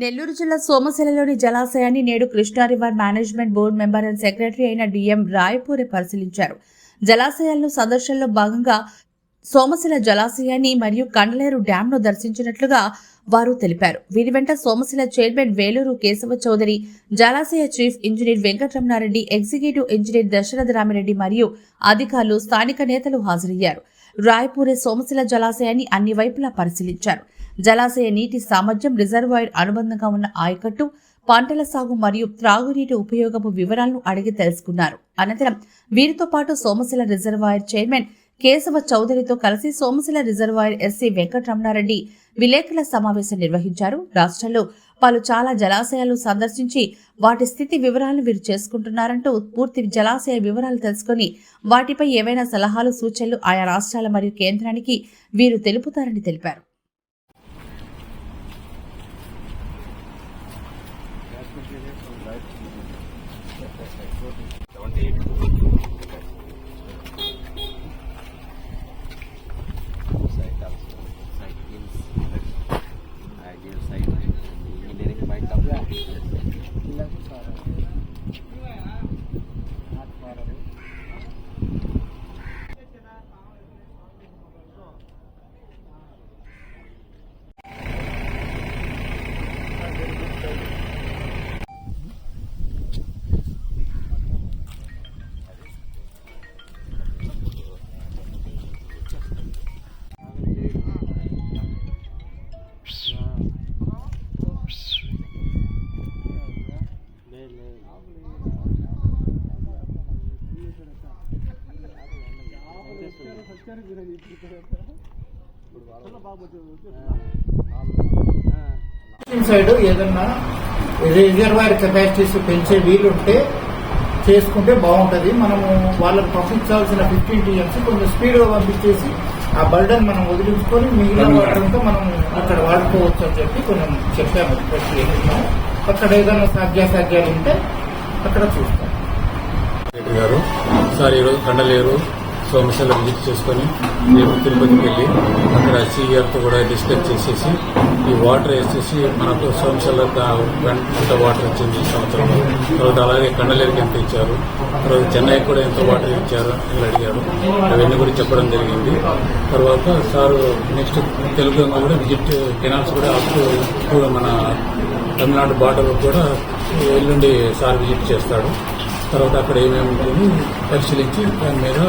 నెల్లూరు జిల్లా సోమశిలలోని జలాశయాన్ని నేడు Krishna river management board member and secretary అయిన డిఎం రాయపూరి పరిశీలించారు. జలాశయాల్లో సందర్శనలో భాగంగా సోమశిల జలాశయాన్ని మరియు కండలేరు డ్యాంను దర్శించినట్లుగా వారు తెలిపారు. వీరి వెంట సోమశిల చైర్మన్ వేలూరు కేశవ చౌదరి జలాశయ chief engineer Venkataramanareddy executive engineer Dasaratha Ramireddy మరియు అధికారులు స్థానిక నేతలు హాజరయ్యారు. రాయపూరే సోమశిల జలాశయాన్ని అన్ని వైపులా పరిశీలించారు. జలాశయ నీటి సామర్థ్యం రిజర్వాయర్ అనుబంధంగా ఉన్న ఆయకట్టు పంటల సాగు మరియు త్రాగునీటి ఉపయోగపు వివరాలను అడిగి తెలుసుకున్నారు. అనంతరం వీరితో పాటు సోమశిల రిజర్వాయర్ చైర్మన్ కేశవ చౌదరితో కలిసి సోమశిల రిజర్వాయర్ ఎస్సీ వెంకటరమణారెడ్డి విలేకరుల సమావేశం నిర్వహించారు. రాష్ట్రంలో పలు చాలా జలాశయాలు సందర్శించి వాటి స్థితి వివరాలను వీరు చేసుకుంటున్నారంటూ పూర్తి జలాశయ వివరాలు తెలుసుకొని వాటిపై ఏవైనా సలహాలు సూచనలు ఆయా రాష్ట్రాల మరియు కేంద్రానికి వీరు తెలుపుతారని తెలిపారు. సైడ్ ఏదన్నా రిజర్వాయర్ కెపాసిటీస్ పెంచే వీలుంటే చేసుకుంటే బాగుంటది. మనము వాళ్ళకి పంపించాల్సిన ఫిఫ్టీన్ టీఎంస్ కొంచెం స్పీడ్గా పంపించేసి ఆ బర్డన్ మనం వదిలించుకొని మిగిలిన వాటర్ అంతా మనం అక్కడ వాడుకోవచ్చు అని చెప్పి కొంచెం చెప్పాము. చేస్తున్నాం అక్కడ ఏదైనా సాధ్యాసాధ్యాలు ఉంటే అక్కడ చూస్తాం. గారు సార్ ఈరోజు కండలేరు సోమశిల విజిట్ చేసుకొని రేపు తిరుపతికి వెళ్ళి అక్కడ సీఆర్తో కూడా డిస్కస్ చేసేసి ఈ వాటర్ వేసేసి మనకు సోమశిల ఎంత వాటర్ వచ్చింది ఈ సంవత్సరంలో. తర్వాత అలాగే కండలేరుకి ఎంత ఇచ్చారు. తర్వాత చెన్నైకి కూడా ఎంత వాటర్ ఇచ్చారు అని అడిగారు. అవన్నీ కూడా చెప్పడం జరిగింది. తర్వాత సార్ నెక్స్ట్ తెలుగు కూడా విజిట్ కెనాల్స్ కూడా అప్ మన తమిళనాడు బార్డర్లో కూడా ఎల్లుండి సార్ విజిట్ చేస్తాడు. తర్వాత అక్కడ ఏమేమి ఉంటుంది పరిశీలించి దాని మీద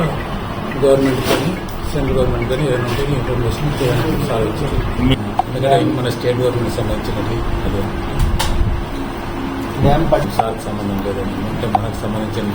గవర్నమెంట్ కానీ సెంట్రల్ గవర్నమెంట్ కానీ ఏమైనా ఉంటే ఇన్ఫర్మేషన్ చేయడానికి సాధించారు. ఎందుకంటే మన స్టేట్ గవర్నమెంట్ సంబంధించినది. అదే. డ్యామ్ సార్కి సంబంధం లేదండి. అంటే మనకు సంబంధించిన